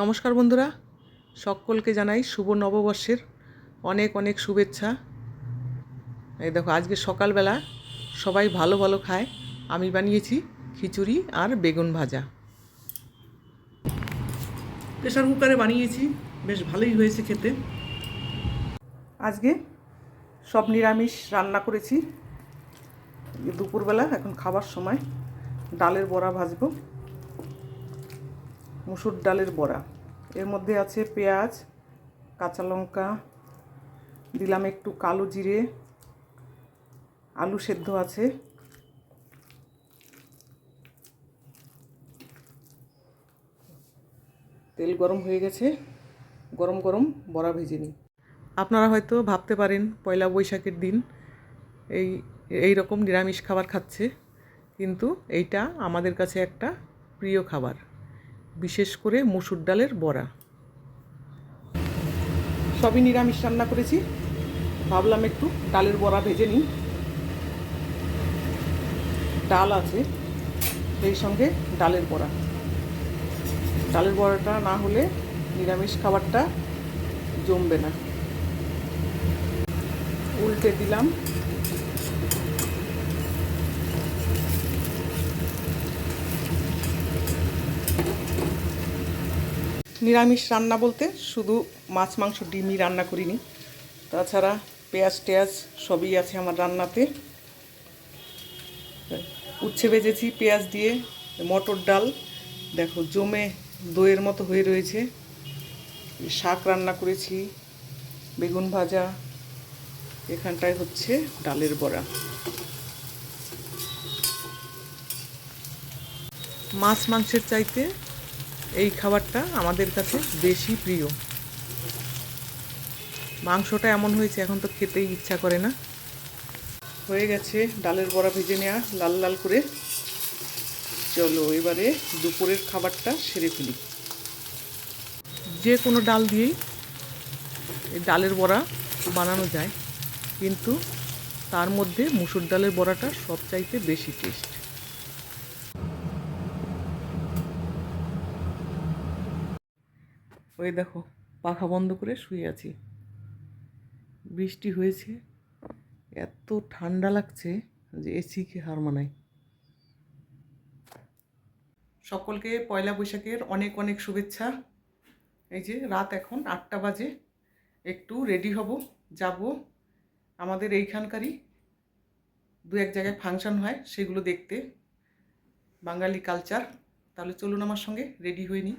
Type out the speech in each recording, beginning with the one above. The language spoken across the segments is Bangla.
নমস্কার বন্ধুরা, সকলকে জানাই শুভ নববর্ষের অনেক অনেক শুভেচ্ছা। এই দেখো, আজকে সকালবেলা সবাই ভালো ভালো খায়। আমি বানিয়েছি খিচুড়ি আর বেগুন ভাজা। প্রেশার কুকারে বানিয়েছি, বেশ ভালোই হয়েছে খেতে। আজকে সব নিরামিষ রান্না করেছি। দুপুরবেলা এখন খাবার সময়, ডালের বড়া ভাজবো। মুসুর ডালের বড়া। এর মধ্যে আছে পেঁয়াজ, কাঁচা লঙ্কা, দিলাম একটু কালো জিরে, আলু সেদ্ধ আছে। তেল গরম হয়ে গেছে, গরম গরম বড়া ভেজে নিই। আপনারা হয়তো ভাবতে পারেন, পয়লা বৈশাখের দিন এই এই রকম নিরামিষ খাবার খাচ্ছে, কিন্তু এইটা আমাদের কাছে একটা প্রিয় খাবার। বিশেষ করে মসুর ডালের বড়া। সবই নিরামিষ রান্না করেছি। ভাবলাম একটু ডালের বড়া ভেজে নিই। ডাল আছে, সেই সঙ্গে ডালের বড়া। ডালের বড়াটা না হলে নিরামিষ খাবারটা জমবে না। উল্টে দিলাম নিরামিষ রান্না বলতে শুধু মাছ, মাংস, ডিমই রান্না করিনি। তাছাড়া পেঁয়াজ, টেয়াজ সবই আছে আমার রান্নাতে। উচ্ছে ভেজেছি, পেঁয়াজ দিয়ে, মটর ডাল। দেখো, জমে দইয়ের মতো হয়ে রয়েছে। শাক রান্না করেছি, বেগুন ভাজা। এখানটায় হচ্ছে ডালের বড়া। মাছ, মাংসের চাইতে এই খাবারটা আমাদের কাছে বেশি প্রিয়। মাংসটা এমন হয়েছে, এখন তো খেতেই ইচ্ছা করে না। হয়ে গেছে, ডালের বড়া ভেজে নেওয়া লাল লাল করে। চলো, এবারে দুপুরের খাবারটা সেরে ফেলি। যে কোনো ডাল দিয়েই ডালের বড়া বানানো যায়, কিন্তু তার মধ্যে মুসুর ডালের বড়াটা সবচাইতে বেশি টেস্ট ওই দেখো, পাখা বন্ধ করে শুয়ে আছি। বৃষ্টি হয়েছে, এত ঠান্ডা লাগছে যে এসিকে হার মানায়। সকলকে পয়লা বৈশাখের অনেক অনেক শুভেচ্ছা। এই যে রাত এখন আটটা বাজে, একটু রেডি হব, যাব। আমাদের এইখানকারই দু এক জায়গায় ফাংশন হয়, সেগুলো দেখতে। বাঙালি কালচার তাহলে চলুন আমার সঙ্গে রেডি হয়ে নিই।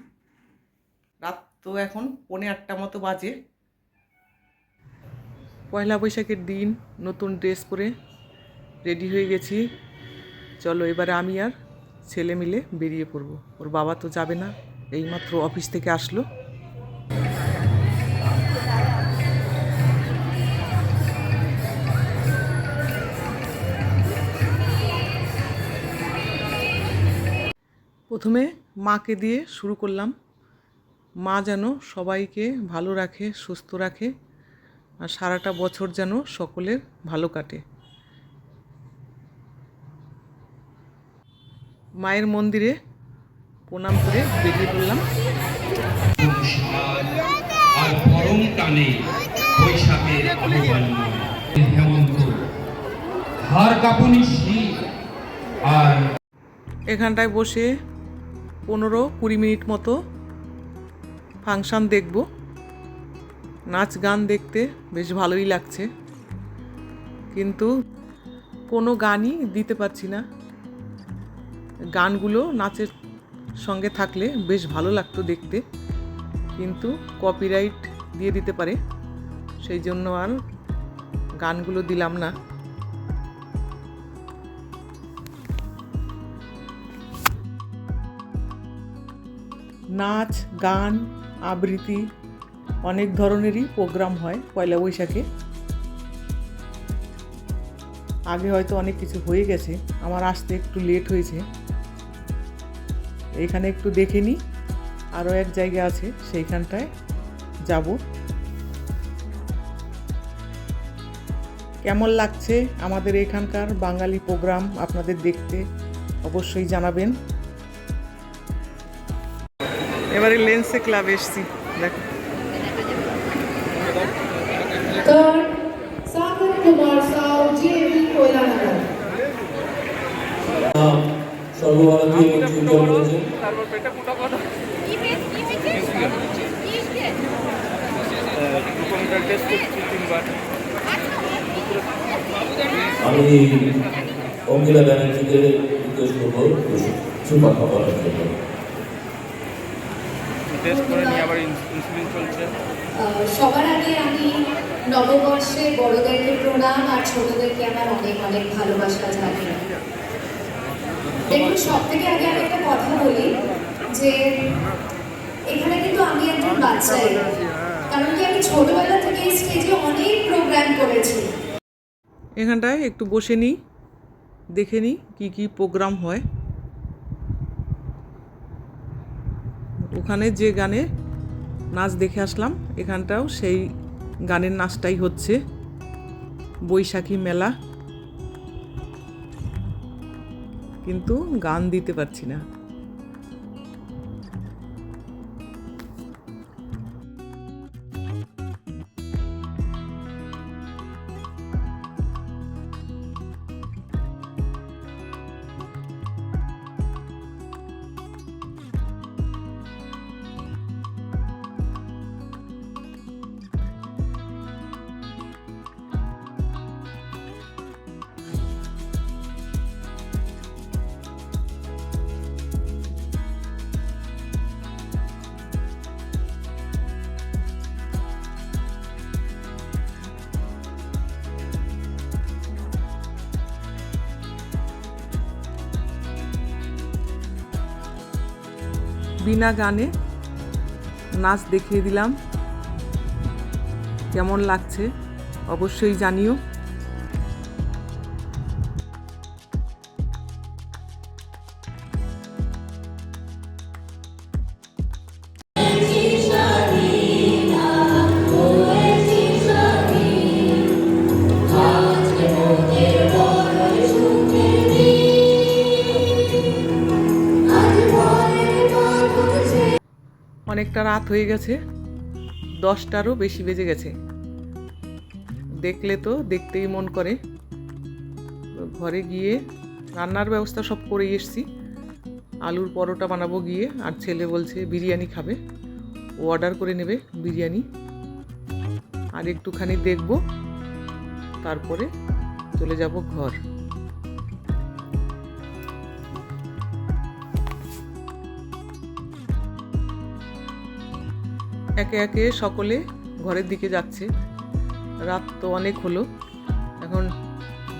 রাত তো এখন পৌনে আটটা মতো বাজে। পয়লা বৈশাখের দিন, নতুন ড্রেস পরে রেডি হয়ে গেছি। চলো এবারে আমি আর ছেলে মিলে বেরিয়ে পড়ব। ওর বাবা তো যাবে না, এইমাত্র অফিস থেকে আসলো। প্রথমে মাকে দিয়ে শুরু করলাম। মা যেন সবাইকে ভালো রাখে সুস্থ রাখে আর সারাটা বছর যেন সকলের ভালো কাটে। মায়ের মন্দিরে প্রণাম করে বেরিয়ে পড়লাম। আর পরম টানে বৈশাখের আহ্বান্য হেমন্ত হার কাঁপুনি শীত আর এখানটায় বসে পনেরো কুড়ি মিনিট মতো ফাংশান দেখব। নাচ গান দেখতে বেশ ভালোই লাগছে। কিন্তু কোনো গানই দিতে পারছি না। গানগুলো নাচের সঙ্গে থাকলে বেশ ভালো লাগতো দেখতে। কিন্তু কপিরাইট দিয়ে দিতে পারে। সেই জন্য আর গানগুলো দিলাম না। নাচ, গান আবৃত্তি অনেক ধরনেরই প্রোগ্রাম হয় পয়লা বৈশাখে। আগে হয়তো অনেক কিছু হয়ে গেছে, আমার আসতে একটু লেট হয়েছে। এখানে একটু দেখে নিই, আরও এক জায়গা আছে, সেইখানটায় যাব। কেমন লাগছে আমাদের এখানকার বাঙালি প্রোগ্রাম আপনাদের দেখতে অবশ্যই জানাবেন। এবারে লেন্সে ক্লাবে এসছি দেখো. সর্বভারতীয় আমি অঙ্কিতা ব্যানার্জিকে রিকোয়েস্ট করব বলার জন্য টেস্ট করে নিয়ে আবার ইনসুলিন চলছে। সবার আগে আমি নববর্ষে বড়দেরকে প্রণাম আর ছোটদেরকে আমার অনেক অনেক ভালোবাসা জানাই। দেখুন সব থেকে আগে আমি একটা কথা বলি যে এখানে কিন্তু আমি একজন বাচ্চাই। কারণ কি আমি ছোটবেলা থেকে এই স্টেজে অনেক প্রোগ্রাম করেছি। এখানটায় একটু বসে নিই দেখে নিই কী কী প্রোগ্রাম হয়। ওখানে যে গানে নাচ দেখে আসলাম, এখানটাও সেই গানের নাচটাই হচ্ছে। বৈশাখী মেলা। কিন্তু গান দিতে পারছি না। বিনা গানে নাচ দেখিয়ে দিলাম। কেমন লাগছে অবশ্যই জানিও। অনেকটা রাত হয়ে গেছে। দশটারও বেশি বেজে গেছে। দেখলে তো দেখতেই মন করে। ঘরে গিয়ে রান্নার ব্যবস্থা সব করেই এসছি। আলুর পরোটা বানাবো গিয়ে, আর ছেলে বলছে বিরিয়ানি খাবে। ও অর্ডার করে নেবে বিরিয়ানি। আর একটুখানি দেখব। তারপরে চলে যাব ঘর। একে একে সকলে ঘরের দিকে যাচ্ছে। রাত তো অনেক হলো। এখন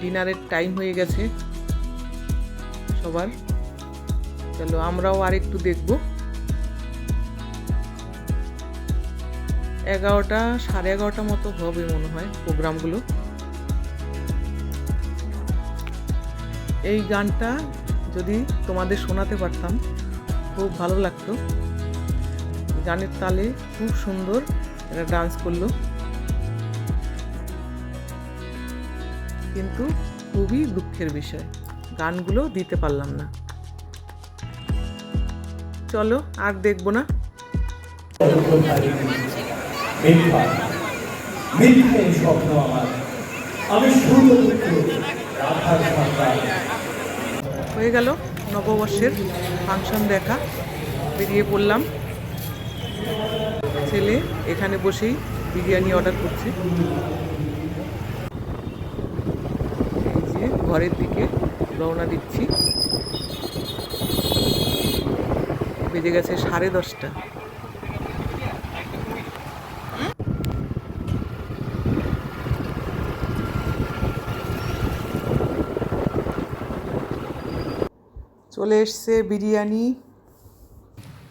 ডিনারের টাইম হয়ে গেছে সবার। চলো আমরাও আর একটু দেখব। এগারোটা, সাড়ে এগারোটা মতো হবে মনে হয় প্রোগ্রামগুলো। এই গানটা যদি তোমাদের শোনাতে পারতাম, খুব ভালো লাগতো। গানের তালে খুব সুন্দর এরা ডান্স করল। কিন্তু খুবই দুঃখের বিষয়, গানগুলো দিতে পারলাম না। চলো, আর দেখব না। হয়ে গেল নববর্ষের ফাংশন দেখা, বেরিয়ে পড়লাম। ছেলে, এখানে বসেই বিরিয়ানি অর্ডার করছে। এই যে ঘরের দিকে রওনা দিচ্ছি। বেজে গেছে সাড়ে দশটা। চলে এসছে বিরিয়ানি।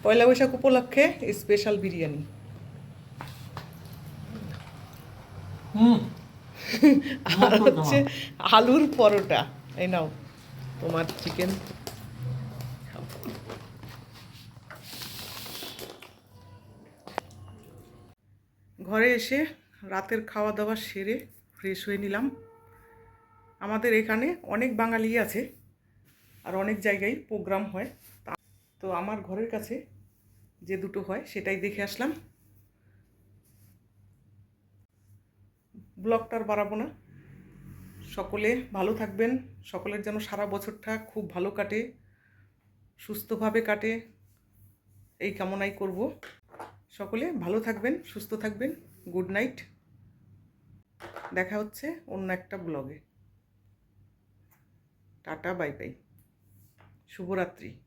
পয়লা বৈশাখ উপলক্ষে স্পেশাল বিরিয়ানি। আর হচ্ছে আলুর পরোটা। এই নাও তোমার চিকেন ঘরে এসে রাতের খাওয়া দাওয়া সেরে ফ্রেশ হয়ে নিলাম। আমাদের এখানে অনেক বাঙালি আছে আর অনেক জায়গায় প্রোগ্রাম হয়। তা- তো আমার ঘরের কাছে যে দুটো হয় সেটাই দেখে আসলাম। ব্লগটা আর বাড়াবো না। সকলে ভালো থাকবেন। সকলের যেন সারা বছরটা খুব ভালো কাটে, সুস্থভাবে কাটে, এই কামনাই করব। সকলে ভালো থাকবেন, সুস্থ থাকবেন। Good night. দেখা হচ্ছে অন্য একটা ব্লগে। Tata, bye bye. শুভরাত্রি।